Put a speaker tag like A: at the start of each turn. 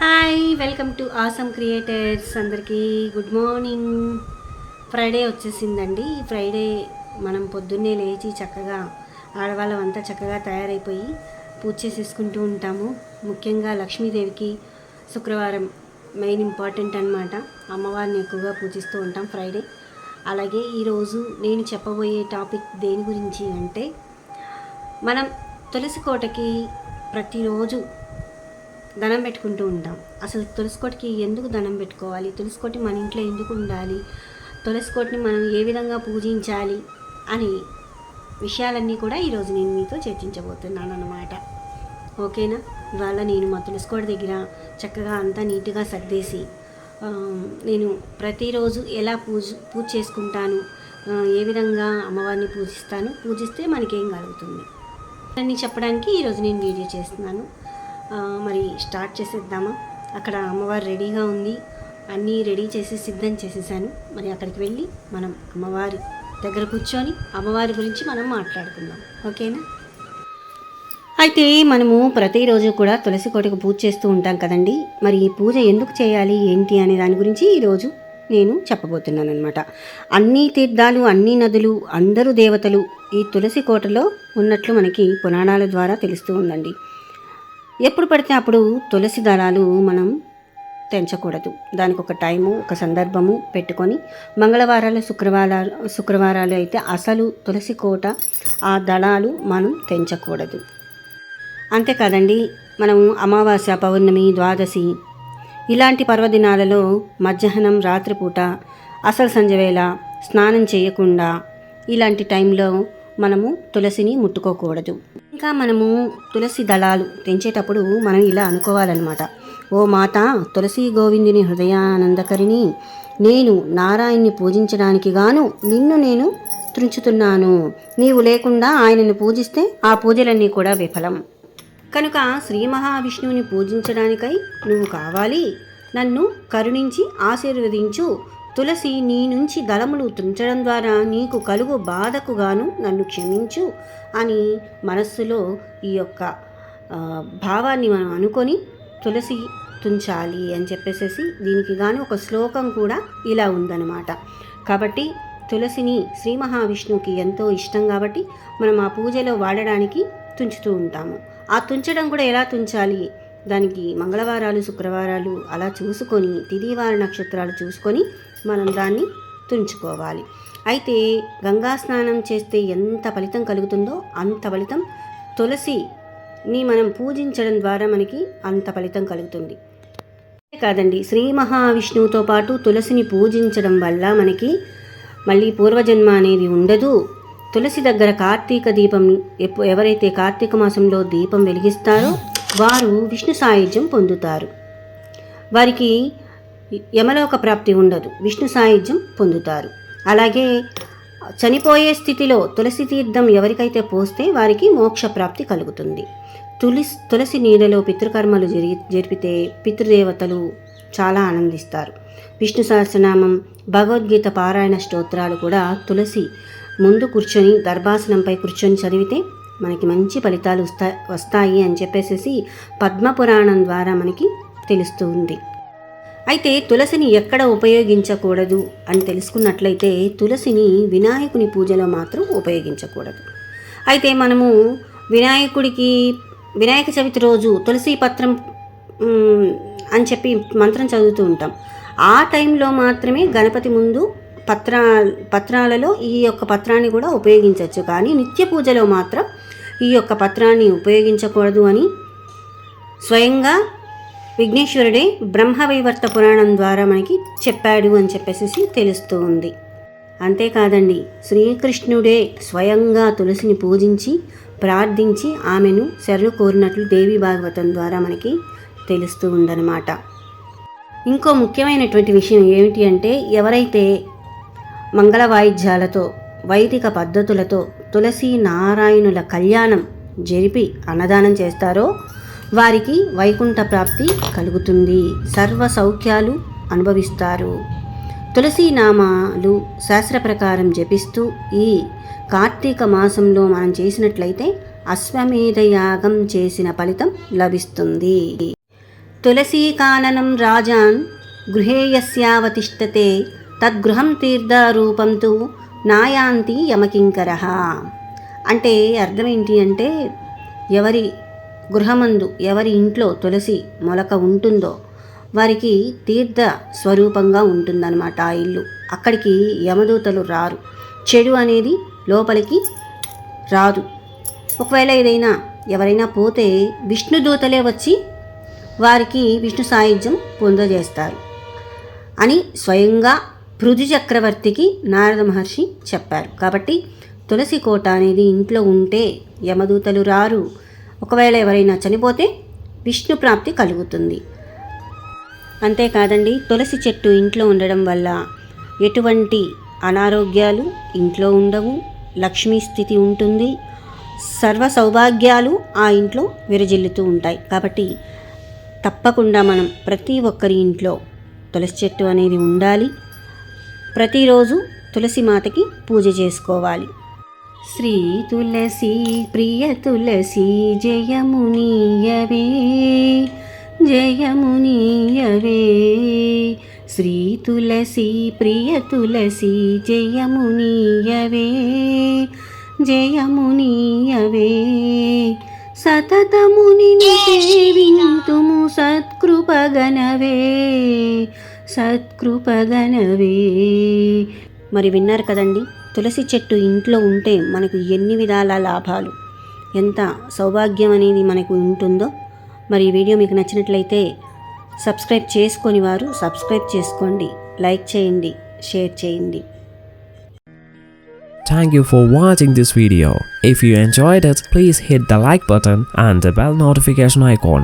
A: Hi welcome to awesome creators అందరికీ good morning Friday వచ్చేసిందండి. ఈ ఫ్రైడే మనం పొద్దున్నే లేచి చక్కగా ఆడవాళ్ళం అంతా చక్కగా తయారైపోయి పూజ చేసేసుకుంటూ ఉంటాము. ముఖ్యంగా లక్ష్మీదేవికి శుక్రవారం మెయిన్ ఇంపార్టెంట్ అనమాట అమ్మవారిని ఎక్కువగా పూజిస్తూ ఉంటాం ఫ్రైడే అలాగే ఈరోజు నేను చెప్పబోయే టాపిక్ దేని గురించి అంటే మనం తులసి కోటకి ప్రతిరోజు దనం పెట్టుకుంటూ ఉంటాం. అసలు తులసికోటికి ఎందుకు దనం పెట్టుకోవాలి? తులసికోటి మన ఇంట్లో ఎందుకు ఉండాలి? తులసికోటిని మనం ఏ విధంగా పూజించాలి? అని విషయాలన్నీ కూడా ఈరోజు నేను మీతో చర్చించబోతున్నాను అన్నమాట. ఓకేనా? ఇవాళ నేను మా తులసికోట దగ్గర చక్కగా అంతా నీట్గా సర్దేసి నేను ప్రతిరోజు ఎలా పూజ పూజ చేసుకుంటాను? ఏ విధంగా అమ్మవారిని పూజిస్తాను? పూజిస్తే మనకేం కలుగుతుంది? అన్నీ చెప్పడానికి ఈరోజు నేను వీడియో చేస్తున్నాను. మరి స్టార్ట్ చేసేద్దామా? అక్కడ అమ్మవారు రెడీగా ఉంది. అన్నీ రెడీ చేసి సిద్ధం చేసేసాను. మరి అక్కడికి వెళ్ళి మనం అమ్మవారి దగ్గర కూర్చొని అమ్మవారి గురించి మనం మాట్లాడుకుందాం. ఓకేనా? అయితే మనము ప్రతిరోజు కూడా తులసి కోటకు పూజ చేస్తూ ఉంటాం కదండి. మరి ఈ పూజ ఎందుకు చేయాలి ఏంటి అనే దాని గురించి ఈరోజు నేను చెప్పబోతున్నాను అనమాట అన్ని తీర్థాలు అన్ని నదులు అందరూ దేవతలు ఈ తులసి కోటలో ఉన్నట్లు మనకి పురాణాల ద్వారా తెలుస్తూ ఉందండి. ఎప్పుడు పడితే అప్పుడు తులసి దళాలు మనం తెంచకూడదు. దానికి ఒక టైము ఒక సందర్భము పెట్టుకొని మంగళవారాలు శుక్రవారాలు శుక్రవారాలు అయితే అసలు తులసి కోట ఆ దళాలు మనం తెంచకూడదు. అంతేకాదండి మనం అమావాస్య పౌర్ణమి ద్వాదశి ఇలాంటి పర్వదినాలలో మధ్యాహ్నం రాత్రిపూట అసలు సంజవేళ స్నానం చేయకుండా ఇలాంటి టైంలో మనము తులసిని ముట్టుకోకూడదు. ఇంకా మనము తులసి దళాలు తెంచేటప్పుడు మనం ఇలా అనుకోవాలన్నమాట. ఓ మాత తులసి గోవిందుని హృదయానందకరిని నేను నారాయణ్ణి పూజించడానికి గాను నిన్ను నేను త్రుంచుతున్నాను నీవు లేకుండా ఆయనను పూజిస్తే ఆ పూజలన్నీ కూడా విఫలం. కనుక శ్రీ మహావిష్ణువుని పూజించడానికై నువ్వు కావాలి. నన్ను కరుణించి ఆశీర్వదించు. తులసి నీ నుంచి దళములు తుంచడం ద్వారా నీకు కలుగు బాధకు గాను నన్ను క్షమించు అని మనస్సులో ఈ యొక్క భావాన్ని మనం అనుకొని తులసి తుంచాలి అని చెప్పేసేసి దీనికి గాను ఒక శ్లోకం కూడా ఇలా ఉందన్నమాట. కాబట్టి తులసిని శ్రీ మహావిష్ణువుకి ఎంతో ఇష్టం కాబట్టి మనం ఆ పూజలో వాడడానికి తుంచుతూ ఉంటాము. ఆ తుంచడం కూడా ఎలా తుంచాలి? దానికి మంగళవారాలు శుక్రవారాలు అలా చూసుకొని తిదివార నక్షత్రాలు చూసుకొని మనం దాన్ని తుంచుకోవాలి. అయితే గంగా స్నానం చేస్తే ఎంత ఫలితం కలుగుతుందో అంత ఫలితం తులసిని మనం పూజించడం ద్వారా మనకి అంత ఫలితం కలుగుతుంది. కాదండి శ్రీ మహావిష్ణువుతో పాటు తులసిని పూజించడం వల్ల మనకి మళ్ళీ పూర్వజన్మ అనేది ఉండదు. తులసి దగ్గర కార్తీక దీపం ఎప్పు ఎవరైతే కార్తీక మాసంలో దీపం వెలిగిస్తారో వారు విష్ణు సాయుధ్యం పొందుతారు. వారికి యమలోక ప్రాప్తి ఉండదు. విష్ణు సాయుధ్యం పొందుతారు. అలాగే చనిపోయే స్థితిలో తులసి తీర్థం ఎవరికైతే పోస్తే వారికి మోక్ష ప్రాప్తి కలుగుతుంది. తులసి తులసి నీడలో పితృకర్మలు జరిగి జరిపితే పితృదేవతలు చాలా ఆనందిస్తారు. విష్ణు సహస్రనామం భగవద్గీత పారాయణ స్తోత్రాలు కూడా తులసి ముందు కూర్చొని దర్భాసనంపై కూర్చొని చదివితే మనకి మంచి ఫలితాలు వస్తా వస్తాయి అని చెప్పేసి పద్మపురాణం ద్వారా మనకి తెలుస్తుంది. అయితే తులసిని ఎక్కడ ఉపయోగించకూడదు అని తెలుసుకున్నట్లయితే తులసిని వినాయకుని పూజలో మాత్రం ఉపయోగించకూడదు. అయితే మనము వినాయకుడికి వినాయక చవితి రోజు తులసి పత్రం అని చెప్పి మంత్రం చదువుతూ ఉంటాం. ఆ టైంలో మాత్రమే గణపతి ముందు పత్రా పత్రాలలో ఈ యొక్క పత్రాన్ని కూడా ఉపయోగించవచ్చు. కానీ నిత్య పూజలో మాత్రం ఈ యొక్క పత్రాన్ని ఉపయోగించకూడదు అని స్వయంగా విఘ్నేశ్వరుడే బ్రహ్మవైవర్త పురాణం ద్వారా మనకి చెప్పాడు అని చెప్పేసి తెలుస్తూ ఉంది. అంతేకాదండి శ్రీకృష్ణుడే స్వయంగా తులసిని పూజించి ప్రార్థించి ఆమెను శరణు కోరినట్లు దేవి భాగవతం ద్వారా మనకి తెలుస్తూ ఉందన్నమాట. ఇంకో ముఖ్యమైనటువంటి విషయం ఏమిటి అంటే ఎవరైతే మంగళ వాయిద్యాలతో వైదిక పద్ధతులతో తులసి నారాయణుల కళ్యాణం జరిపి అన్నదానం చేస్తారో వారికి వైకుంఠ ప్రాప్తి కలుగుతుంది. సర్వ సౌఖ్యాలు అనుభవిస్తారు. తులసీ నామాలు శాస్త్ర ప్రకారం జపిస్తూ ఈ కార్తీక మాసంలో మనం చేసినట్లయితే అశ్వమేధ యాగం చేసిన ఫలితం లభిస్తుంది. తులసీకాననం రాజాన్ గృహేయస్యావతిష్టతే తద్గృహం తీర్థరూపం తు నాయాంతి యమకింకర. అంటే అర్థం ఏంటి అంటే ఎవరి గృహమందు ఎవరి ఇంట్లో తులసి మొలక ఉంటుందో వారికి తీర్థ స్వరూపంగా ఉంటుందన్నమాట ఆ ఇల్లు. అక్కడికి యమదూతలు రారు. చెడు అనేది లోపలికి రాదు. ఒకవేళ ఏదైనా ఎవరైనా పోతే విష్ణుదూతలే వచ్చి వారికి విష్ణు సాయుధ్యం పొందజేస్తారు అని స్వయంగా పృథు చక్రవర్తికి నారద మహర్షి చెప్పారు. కాబట్టి తులసి కోట అనేది ఇంట్లో ఉంటే యమదూతలు రారు. ఒకవేళ ఎవరైనా చనిపోతే విష్ణు ప్రాప్తి కలుగుతుంది. అంతేకాదండి తులసి చెట్టు ఇంట్లో ఉండడం వల్ల ఎటువంటి అనారోగ్యాలు ఇంట్లో ఉండవు లక్ష్మీ స్థితి ఉంటుంది సర్వ సౌభాగ్యాలు ఆ ఇంట్లో విరజిల్లుతూ ఉంటాయి. కాబట్టి తప్పకుండా మనం ప్రతి ఒక్కరి ఇంట్లో తులసి చెట్టు అనేది ఉండాలి. ప్రతిరోజు తులసి మాతకి పూజ చేసుకోవాలి. శ్రీ తులసి ప్రియ తులసి జయమునియవే జయమునియవే. శ్రీ తులసి ప్రియ తులసి జయమునియవే జయమునియవే. సతతముని సేవింతుము సత్కృపగనవే సత్కృపగనవే. మరి విన్నారు కదండి? తులసి చెట్టు ఇంట్లో ఉంటే మనకు ఎన్ని విధాల లాభాలు ఎంత సౌభాగ్యం అనేది మనకు ఉంటుందో మరి ఈ వీడియో మీకు నచ్చినట్లయితే సబ్స్క్రైబ్ చేసుకొని వారు సబ్స్క్రైబ్ చేసుకోండి లైక్ చేయండి షేర్ చేయండి
B: Thank you for watching this video. If you enjoyed it, please hit the like button and the bell notification icon.